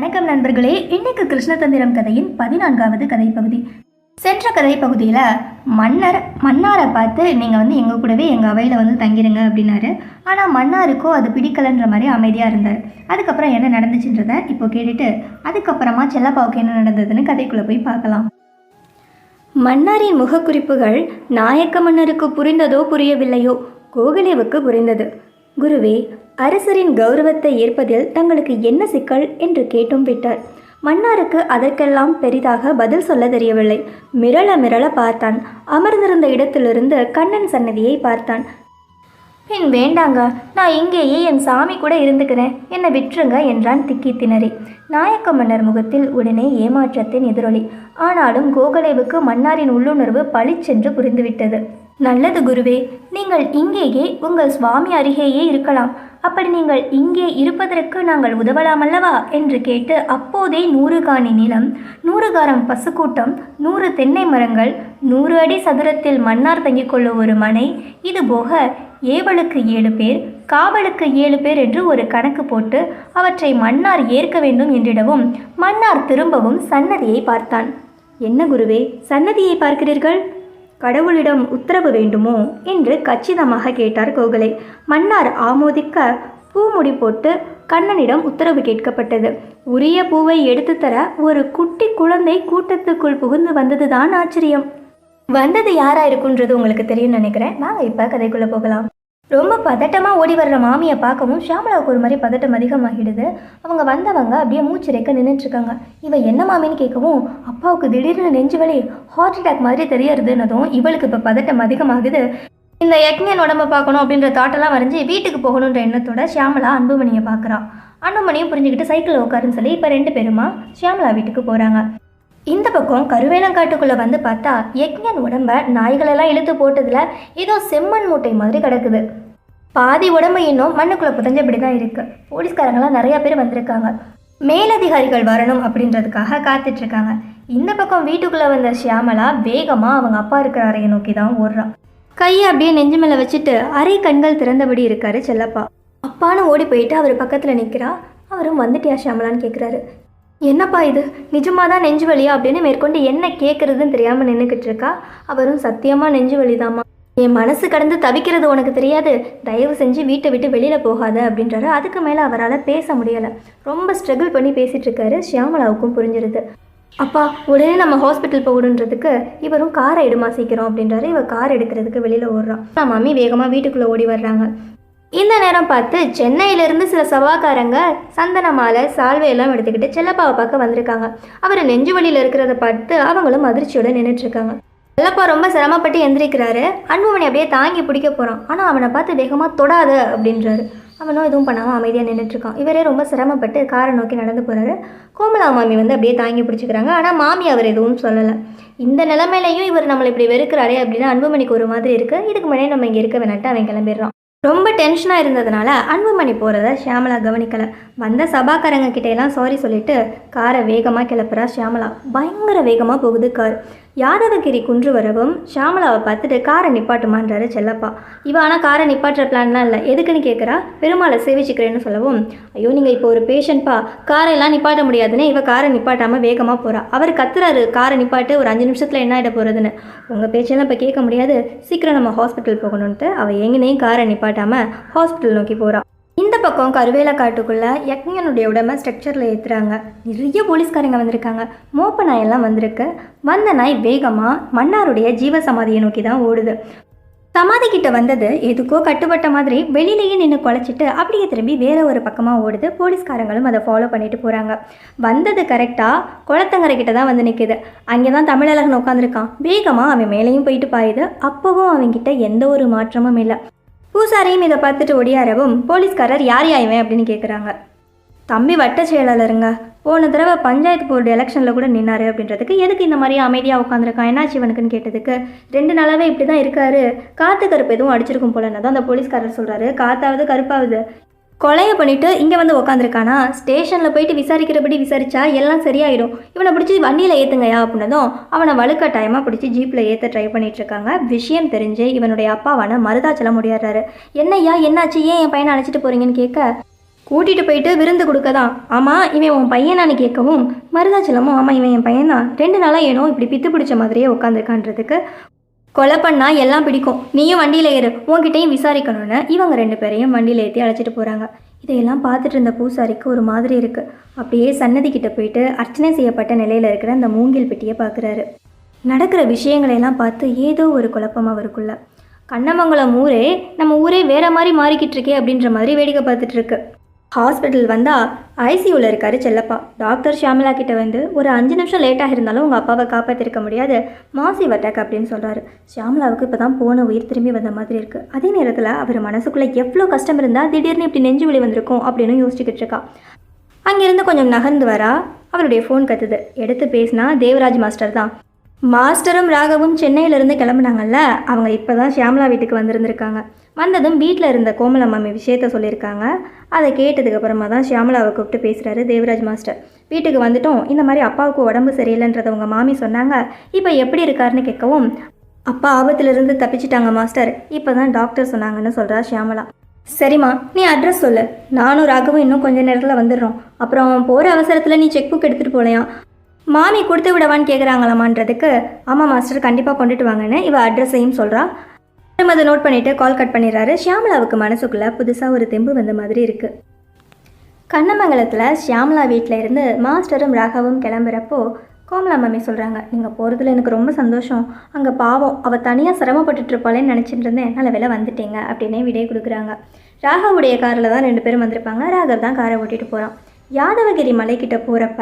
வணக்கம் நண்பர்களே இன்னைக்கு கிருஷ்ணதந்திரம் கதையின் பதினான்காவது கதை பகுதி சென்ற கதை பகுதியில் மன்னர் மன்னாரை பார்த்து நீங்கள் வந்து எங்கள் கூடவே எங்கள் அவையில் வந்து தங்கிடுங்க அப்படின்னாரு. ஆனால் மன்னாருக்கோ அது பிடிக்கலைன்ற மாதிரி அமைதியாக இருந்தார். அதுக்கப்புறம் என்ன நடந்துச்சுன்றதை இப்போ கேட்டுட்டு அதுக்கப்புறமா செல்லப்பாவுக்கு என்ன நடந்ததுன்னு கதைக்குள்ளே போய் பார்க்கலாம். மன்னாரின் முகக்குறிப்புகள் நாயக்க மன்னருக்கு புரிந்ததோ புரியவில்லையோ கோகலேவுக்கு புரிந்தது. குருவே அரசரின் கௌரவத்தை ஏற்பதில் தங்களுக்கு என்ன சிக்கல்? என்று கேட்டும் விட்டார். மன்னாருக்கு அதற்கெல்லாம் பெரிதாக பதில் சொல்ல தெரியவில்லை. மிரள மிரள பார்த்தான். அமர்ந்திருந்த இடத்திலிருந்து கண்ணன் சன்னதியை பார்த்தான். பின் வேண்டாங்க நான் இங்கேயே என் சாமி கூட இருந்துக்கிறேன். என்னை விட்டுருங்க என்றான் திக்கி திணறி. நாயக்க மன்னர் முகத்தில் உடனே ஏமாற்றத்தின் எதிரொலி. ஆனாலும் கோகலேவுக்கு மன்னாரின் உள்ளுணர்வு பளிச்சென்று புரிந்துவிட்டது. நல்லது குருவே நீங்கள் இங்கேயே உங்கள் சுவாமி அருகேயே இருக்கலாம். அப்படி நீங்கள் இங்கே இருப்பதற்கு நாங்கள் உதவலாமல்லவா? என்று கேட்டு அப்போதே நூறு காணி நிலம் நூறு காரம் பசுக்கூட்டம் நூறு தென்னை மரங்கள் நூறு அடி சதுரத்தில் மன்னார் தங்கிக் கொள்ளும் ஒரு மனை இதுபோக ஏவலுக்கு ஏழு பேர் காவலுக்கு ஏழு பேர் என்று ஒரு கணக்கு போட்டு அவற்றை மன்னார் ஏற்க வேண்டும் என்றிடவும் மன்னார் திரும்பவும் சன்னதியை பார்த்தான். என்ன குருவே சன்னதியை பார்க்கிறீர்கள்? கடவுளிடம் உத்தரவு வேண்டுமோ? என்று கச்சிதமாக கேட்டார் கோகலை. மன்னார் ஆமோதிக்க பூமுடி போட்டு கண்ணனிடம் உத்தரவு கேட்கப்பட்டது. உரிய பூவை எடுத்து தர ஒரு குட்டி குழந்தை கூட்டத்துக்குள் புகுந்து வந்ததுதான் ஆச்சரியம். வந்தது யாரா இருக்குன்றது உங்களுக்கு தெரியும்னு நினைக்கிறேன். வாங்க இப்போ கதைக்குள்ளே போகலாம். ரொம்ப பதட்டமாக ஓடி வர்ற மாமியை பார்க்கவும் ஷியாமலாவுக்கு ஒரு மாதிரி பதட்டம் அதிகமாகிடுது. அவங்க வந்தவங்க அப்படியே மூச்சிறைக்க நின்றுட்டுருக்காங்க இவ என்ன மாமின்னு கேட்கவும் அப்பாவுக்கு திடீர்னு நெஞ்சு வலி ஹார்ட் அட்டாக் மாதிரி தெரியறதுன்னதும் இவளுக்கு இப்போ பதட்டம் அதிகமாகுது. இந்த யக்ஞன் உடம்ப பார்க்கணும் அப்படின்ற தாட்டெல்லாம் வரைஞ்சி வீட்டுக்கு போகணுன்ற எண்ணத்தோட ஷியாமலா அன்புமணியை பார்க்குறான் அன்புமணியும் புரிஞ்சுக்கிட்டு சைக்கிளில் உட்காருன்னு சொல்லி இப்போ ரெண்டு பேருமா ஷியாமலா வீட்டுக்கு போகிறாங்க இந்த பக்கம் கருவேலங்காட்டுக்குள்ளே வந்து பார்த்தா யக்ஞன் உடம்ப நாய்களெல்லாம் இழுத்து போட்டதில் ஏதோ செம்மண் மூட்டை மாதிரி கிடக்குது. பாதி உடம்பு இன்னும் மண்ணுக்குள்ளே புதஞ்சபடி தான் இருக்குது போலீஸ்காரங்களாம் நிறைய பேர் வந்திருக்காங்க. மேலதிகாரிகள் வரணும் அப்படின்றதுக்காக காத்துட்ருக்காங்க. இந்த பக்கம் வீட்டுக்குள்ளே வந்த ஷியாமலா வேகமாக அவங்க அப்பா இருக்கிற அறையை நோக்கி தான் ஓடுறான். கையை அப்படியே நெஞ்சு மேலே வச்சுட்டு அரை கண்கள் திறந்தபடி இருக்காரு செல்லப்பா. அப்பான்னு ஓடி போயிட்டு அவர் பக்கத்தில் நிற்கிறா அவரும் வந்துட்டியா ஷியாமலான்னு கேட்குறாரு என்னப்பா இது? நிஜமாக தான் நெஞ்சு வலியா அப்படின்னு மேற்கொண்டு என்ன கேட்குறதுன்னு தெரியாமல் நின்றுக்கிட்டு இருக்கா? அவரும் சத்தியமாக நெஞ்சு வலிதாம்மா. என் மனசு கடந்து தவிக்கிறது உனக்கு தெரியாது. தயவு செஞ்சு வீட்டை விட்டு வெளியில் போகாத அப்படின்றாரு. அதுக்கு மேலே அவரால் பேச முடியலை. ரொம்ப ஸ்ட்ரகிள் பண்ணி பேசிகிட்டு இருக்காரு ஷியாமலாவுக்கும் புரிஞ்சிருது. அப்பா உடனே நம்ம ஹாஸ்பிட்டல் போகணுன்றதுக்கு இவரும் காரை எடுமா சீக்கிரம் அப்படின்றாரு. இவர் கார் எடுக்கிறதுக்கு வெளியில் ஓடுறான் மம்மி வேகமாக வீட்டுக்குள்ளே ஓடி வர்றாங்க. இந்த நேரம் பார்த்து சென்னையிலிருந்து சில சவாக்காரங்க சந்தன மாலை சால்வையெல்லாம் எடுத்துக்கிட்டு செல்லப்பாவை பார்க்க வந்திருக்காங்க. அவர் நெஞ்சு வழியில் இருக்கிறத பார்த்து அவங்களும் அதிர்ச்சியோடு நின்றுட்டுருக்காங்க செல்லப்பா ரொம்ப சிரமப்பட்டு எந்திரிக்கிறாரு. அன்புமணி அப்படியே தாங்கி பிடிக்க போகிறான் ஆனால் அவனை பார்த்து வேகமாக தொடாத அப்படின்றாரு. அவனும் எதுவும் பண்ணாமல் அமைதியாக நின்றுட்டுருக்கான் இவரே ரொம்ப சிரமப்பட்டு காரை நோக்கி நடந்து போகிறாரு கோமலா மாமி வந்து அப்படியே தாங்கி பிடிச்சிக்கிறாங்க. ஆனால் மாமி அவர் எதுவும் சொல்லலை. இந்த நிலமையிலையும் இவர் நம்மளை இப்படி வெறுக்கிறாரே அப்படின்னா அன்புமணிக்கு ஒரு மாதிரி இருக்குது இதுக்கு முன்னாடி நம்ம இங்கே இருக்க வேணாட்டு அவன் கிளம்பிடுறான். ரொம்ப டென்ஷனாக இருந்ததுனால அன்புமணி போகிறத ஷியாமலா கவனிக்கலை. வந்த சபாக்காரங்க கிட்டையெல்லாம் சாரி சொல்லிட்டு காரை வேகமாக கிளப்புறா ஷியாமலா. பயங்கர வேகமாக போகுது கார். யாதவகிரி குன்று வரவும் ஷாமலாவை பார்த்துட்டு காரை நிப்பாட்டுமான்றாரு செல்லப்பா. இவ ஆனால் காரை நிப்பாட்டுற பிளான்லாம் இல்லை. எதுக்குன்னு கேட்குறா பெருமாளை சேவிச்சுக்கிறேன்னு சொல்லவும் ஐயோ நீங்கள் இப்போ ஒரு பேஷண்ட்பா காரை எல்லாம் நிப்பாட்ட முடியாதுன்னு இவ காரை நிப்பாட்டாமல் வேகமாக போகிறா அவர் கத்துறாரு காரை நிப்பாட்டு ஒரு அஞ்சு நிமிஷத்தில் என்ன ஆகிட போகிறதுன்னு உங்கள் பேச்செல்லாம் இப்போ கேட்க முடியாது. சீக்கிரம் நம்ம ஹாஸ்பிட்டல் போகணுன்ட்டு அவள் எங்கேனையும் காரை நிப்பாட்டாமல் ஹாஸ்பிட்டல் நோக்கி போகிறா பக்கம் கருவேல காட்டுக்குள்ளே யக்ஞனுடைய உடம்பை ஸ்ட்ரக்சரில் ஏற்றுறாங்க நிறைய போலீஸ்காரங்க வந்திருக்காங்க. மோப்ப நாயெல்லாம் வந்திருக்கு. வந்த நாய் வேகமாக மன்னாருடைய ஜீவ சமாதியை நோக்கி தான் ஓடுது. சமாதி கிட்ட வந்தது எதுக்கோ கட்டுப்பட்ட மாதிரி வெளியிலேயே நின்று குலைச்சிட்டு அப்படியே திரும்பி வேற ஒரு பக்கமாக ஓடுது. போலீஸ்காரங்களும் அதை ஃபாலோ பண்ணிட்டு போகிறாங்க வந்தது கரெக்டாக குளத்தங்கரை கிட்ட தான் வந்து நிற்குது அங்கே தான் தமிழழகன் உட்காந்துருக்கான் வேகமாக அவன் மேலேயும் போயிட்டு பாயுது. அப்போவும் அவங்கிட்ட எந்த ஒரு மாற்றமும் இல்லை. பூசாரியும் இதை பார்த்துட்டு ஒடியாரவும் போலீஸ்காரர் யார் யாய்வன் அப்படின்னு கேட்குறாங்க தம்பி வட்ட செயலாளருங்க. போன தடவை பஞ்சாயத்து போர்டு எலெக்ஷனில் கூட நின்னாரு அப்படின்றதுக்கு எதுக்கு இந்த மாதிரி அமைதியாக உட்காந்துருக்கான்? என்னாச்சு இவனுக்குன்னு கேட்டதுக்கு ரெண்டு நாளாகவே இப்படி தான் இருக்காரு. காற்று கருப்பு எதுவும் அடிச்சிருக்கும் போலன்னு தான் அந்த போலீஸ்காரர் சொல்கிறாரு காத்தாவது கருப்பாவது கொலையை பண்ணிவிட்டு இங்கே வந்து உக்காந்துருக்கானா? ஸ்டேஷனில் போயிட்டு விசாரிக்கிறபடி விசாரித்தா எல்லாம் சரியாயிடும். இவனை பிடிச்சி வண்டியில் ஏற்றுங்கயா அப்படின்னதும் அவனை வலுக்கட்டாயமாக பிடிச்சி ஜீப்பில் ஏற்ற ட்ரை பண்ணிகிட்ருக்காங்க இருக்காங்க விஷயம் தெரிஞ்சு இவனுடைய அப்பாவான மருதாச்சலம் முடியாடுறாரு என்னய்யா என்னாச்சு? ஏன் என் பையனை அழைச்சிட்டு போகிறீங்கன்னு கேட்க? கூட்டிகிட்டு போயிட்டு விருந்து கொடுக்க தான் ஆமாம் இவன் உன் பையனான்னு கேட்கவும் மருதாச்சலமும் ஆமாம் இவன் என் பையன் தான் ரெண்டு நாளாக ஏனோ இப்படி பித்து பிடிச்ச மாதிரியே உட்காந்துருக்கான்றதுக்கு கொலை பண்ணால் எல்லாம் பிடிக்கும். நீயும் வண்டியில் ஏறு. உன்கிட்டையும் விசாரிக்கணும்னு இவங்க ரெண்டு பேரையும் வண்டியில் ஏற்றி அழைச்சிட்டு போகிறாங்க இதையெல்லாம் பார்த்துட்டு இருந்த பூசாரிக்கு ஒரு மாதிரி இருக்குது அப்படியே சன்னதிக்கிட்ட போயிட்டு அர்ச்சனை செய்யப்பட்ட நிலையில் இருக்கிற அந்த மூங்கில் பெட்டியை பார்க்குறாரு நடக்கிற விஷயங்களையெல்லாம் பார்த்து ஏதோ ஒரு குழப்பம் அவருக்குள்ள. கண்ணமங்கலம் ஊரே நம்ம ஊரே வேற மாதிரி மாறிக்கிட்டு இருக்கே அப்படின்ற மாதிரி வேடிக்கை பார்த்துட்டு இருக்கு. ஹாஸ்பிட்டல் வந்தால் ஐசியூவில் இருக்காரு செல்லப்பா. டாக்டர் ஷியாமலா கிட்ட வந்து ஒரு அஞ்சு நிமிஷம் லேட்டாக இருந்தாலும் உங்கள் அப்பாவை காப்பாற்றிருக்க முடியாது. மாசிவ் அட்டாக் அப்படின்னு சொல்கிறாரு ஷியாமலாவுக்கு இப்போ தான் போன உயிர் திரும்பி வந்த மாதிரி இருக்குது அதே நேரத்தில் அவர் மனசுக்குள்ளே எவ்வளோ கஷ்டம் இருந்தால் திடீர்னு இப்படி நெஞ்சு வலி வந்திருக்கும் அப்படின்னு யோசிச்சுக்கிட்டு இருக்கா. அங்கேருந்து கொஞ்சம் நகர்ந்து வரா அவருடைய ஃபோன் கத்துது. எடுத்து பேசினா தேவராஜ் மாஸ்டர் தான். மாஸ்டரும் ராகவும் சென்னையிலேருந்து கிளம்புனாங்கல்ல அவங்க இப்போ தான் ஷியாமலா வீட்டுக்கு வந்திருந்திருக்காங்க. வந்ததும் வீட்டில் இருந்த கோமல மாமி விஷயத்த சொல்லியிருக்காங்க. அதை கேட்டதுக்கப்புறமா தான் ஷியாமலாவை கூப்பிட்டு பேசுகிறாரு தேவராஜ் மாஸ்டர். வீட்டுக்கு வந்துட்டோம். இந்த மாதிரி அப்பாவுக்கு உடம்பு சரியில்லைன்றத உங்கள் மாமி சொன்னாங்க. இப்போ எப்படி இருக்காருன்னு கேட்கவும் அப்பா ஆபத்திலிருந்து தப்பிச்சிட்டாங்க மாஸ்டர். இப்போ தான் டாக்டர் சொன்னாங்கன்னு சொல்கிறா ஷியாமலா. சரிம்மா நீ அட்ரஸ் சொல்லு. நானும் ராகவும் இன்னும் கொஞ்ச நேரத்தில் வந்துடுறோம். அப்புறம் போகிற அவசரத்தில் நீ செக் புக் எடுத்துகிட்டு போகலையா மாமி கொடுத்து விடவான்னு கேட்குறாங்களாமான்றதுக்கு ஆமாம் மாஸ்டர் கண்டிப்பாக கொண்டுட்டு வாங்கன்னு இவ அட்ரஸையும் சொல்கிறா அதை நோட் பண்ணிவிட்டு கால் கட் பண்ணிடுறாரு. ஷியாமலாவுக்கு மனசுக்குள்ளே புதுசாக ஒரு தெம்பு வந்த மாதிரி இருக்குது கண்ணமங்கலத்தில் ஷியாமலா வீட்டில் இருந்து மாஸ்டரும் ராகவும் கிளம்புறப்போ கோமலா மாமி சொல்கிறாங்க நீங்கள் போகிறதுல எனக்கு ரொம்ப சந்தோஷம். அங்கே பாவம் அவள் தனியாக சிரமப்பட்டுட்டு இருப்பாளேன்னு நினச்சிட்டு இருந்தேன். நல்ல வேலை வந்துட்டீங்க அப்படின்னே விடை கொடுக்குறாங்க. ராகவுடைய காரில் தான் ரெண்டு பேரும் வந்திருப்பாங்க. ராகவ் தான் காரை ஓட்டிகிட்டு போகிறான் யாதவகிரி மலைக்கிட்ட போகிறப்ப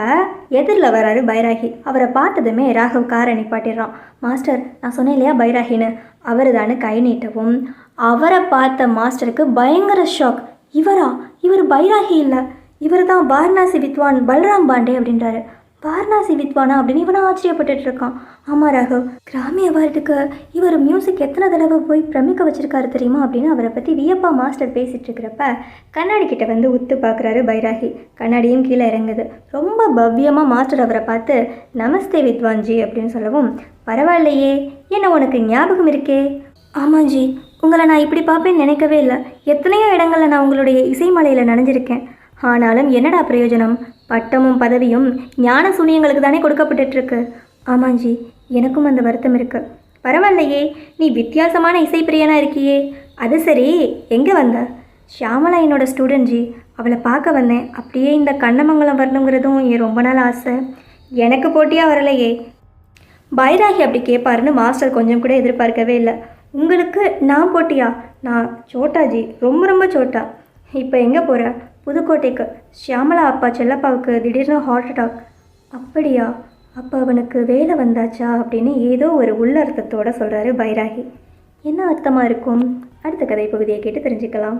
எதிரில் வராரு பைராகி. அவரை பார்த்ததுமே ராகவ் காரை நிப்பாட்டிடுறான். மாஸ்டர் நான் சொன்னேன் இல்லையா பைராகின்னு? அவர் தானே கை நீட்டவும். அவரை பார்த்த மாஸ்டருக்கு பயங்கர ஷாக். இவரா? இவர் பைராகி இல்லை. இவர் தான் வாரணாசி வித்வான் பல்ராம் பாண்டே அப்படின்றாரு. வாரணாசி வித்வானா அப்படின்னு இவனும் ஆச்சரியப்பட்டுட்டு இருக்கான். ஆமாம் ராகவ். கிராமிய அவார்டுக்கு இவர் மியூசிக் எத்தனை தடவை போய் பிரமிக்க வச்சிருக்காரு தெரியுமா அப்படின்னு அவரை பற்றி வியப்பா மாஸ்டர் பேசிகிட்டு இருக்கிறப்ப கண்ணாடி கிட்ட வந்து உத்து பார்க்குறாரு பைராகி. கண்ணாடியும் கீழே இறங்குது. ரொம்ப பவ்யமாக மாஸ்டர் அவரை பார்த்து நமஸ்தே வித்வான்ஜி அப்படின்னு சொல்லவும் பரவாயில்லையே என்ன உனக்கு ஞாபகம் இருக்கே? ஆமாஞ்சி உங்களை நான் இப்படி பார்ப்பேன்னு நினைக்கவே இல்லை. எத்தனையோ இடங்களில் நான் உங்களுடைய இசைமலையில் நனைஞ்சிருக்கேன். ஆனாலும் என்னடா பிரயோஜனம்? பட்டமும் பதவியும் ஞான சூனியங்களுக்கு தானே கொடுக்கப்பட்டுருக்கு ஆமாஞ்சி எனக்கும் அந்த வருத்தம் இருக்கு. பரவாயில்லையே நீ வித்தியாசமான இசைப்பிரியனாக இருக்கியே. அது சரி எங்கே வந்த? ஷியாமலா என்னோட ஸ்டூடெண்ட் ஜி. அவளை பார்க்க வந்தேன். அப்படியே இந்த கண்ணமங்கலம் வரணுங்கிறதும் என் ரொம்ப நாள் ஆசை. எனக்கு போட்டியாக வரலையே. பைராகி அப்படி கேட்பாருன்னு மாஸ்டர் கொஞ்சம் கூட எதிர்பார்க்கவே இல்லை. உங்களுக்கு நான் போட்டியா? நான் சோட்டாஜி ரொம்ப ரொம்ப சோட்டா. இப்போ எங்கே போகிற புதுக்கோட்டைக்கு. ஷியாமலா அப்பா செல்லப்பாவுக்கு திடீர்னு ஹார்ட் அட்டாக் அப்படியா? அப்போ அவனுக்கு வேலை வந்தாச்சா? அப்படின்னு ஏதோ ஒரு உள்ளர்த்தத்தோட சொல்கிறாரு பைராகி. என்ன அர்த்தமாக இருக்கும்? அடுத்த கதை பகுதியை கேட்டு தெரிஞ்சுக்கலாம்.